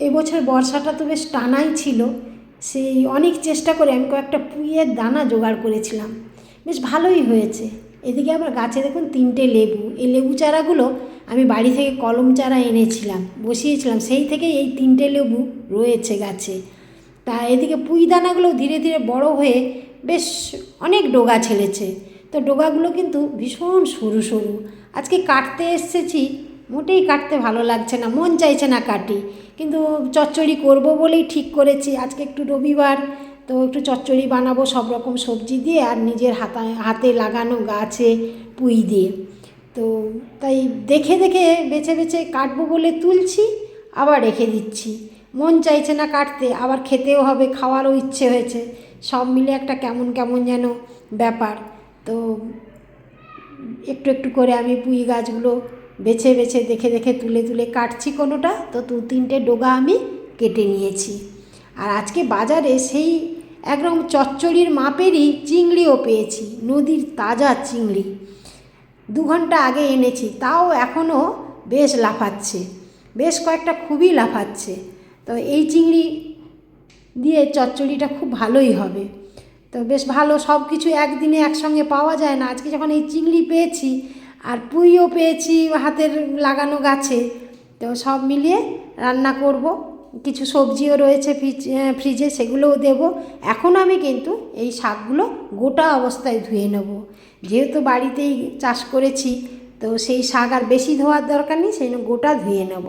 এবছর বর্ষাটা তো বেশ টানাই ছিল। সেই অনেক চেষ্টা করে আমি কয়েকটা পুঁইয়ের দানা জোগাড় করেছিলাম। বেশ ভালোই হয়েছে। এদিকে আবার গাছে দেখুন তিনটে লেবু। এই লেবু চারাগুলো আমি বাড়ি থেকে কলম চারা এনেছিলাম, বসিয়েছিলাম। সেই থেকেই এই তিনটে লেবু রয়েছে গাছে। তা এদিকে পুঁই দানাগুলো ধীরে ধীরে বড় হয়ে বেশ অনেক ডোগা ছেড়েছে তো ডোগাগুলো কিন্তু ভীষণ সরু সরু। আজকে কাটতে এসেছি মোটেই কাটতে ভালো লাগছে না, মন চাইছে না কাটি। কিন্তু চচ্চড়ি করব বলেই ঠিক করেছি। আজকে একটু রবিবার, তো একটু চচ্চড়ি বানাবো, সব রকম সবজি দিয়ে আর নিজের হাতা, হাতে লাগানো গাছে পুঁই দিয়ে। তো তাই দেখে দেখে বেছে বেছে কাটবো বলে তুলছি, আবার রেখে দিচ্ছি। মন চাইছে না কাটতে, আবার খেতেও হবে, খাওয়ারও ইচ্ছে হয়েছে। সব মিলে একটা কেমন কেমন যেন ব্যাপার। তো একটু একটু করে আমি পুঁই গাছগুলো বেছে বেছে দেখে দেখে তুলে তুলে কাটছি কোনোটা, তো দু তিনটে ডোগা আমি কেটে নিয়েছি। আর আজকে বাজারে সেই একদম চচ্চড়ির মাপেরই চিংড়িও পেয়েছি, নদীর তাজা চিংড়ি। দু ঘণ্টা আগে এনেছি, তাও এখনও বেশ লাফাচ্ছে, বেশ কয়েকটা খুবই লাফাচ্ছে। তো এই চিংড়ি দিয়ে চচ্চড়িটা খুব ভালোই হবে। তো বেশ ভালো সব কিছু একদিনে একসঙ্গে পাওয়া যায় না। আজকে যখন এই চিংড়ি পেয়েছি আর পুঁইও পেয়েছি হাতের লাগানো গাছে। তো সব মিলিয়ে রান্না করব। কিছু সবজিও রয়েছে ফ্রিজ সেগুলোও দেব। এখন আমি কিন্তু এই শাকগুলো গোটা অবস্থায় ধুয়ে নেব। যেহেতু বাড়িতেই চাষ করেছি, তো সেই শাক আর বেশি ধোয়ার দরকার নেই, সেই গোটা ধুয়ে নেব।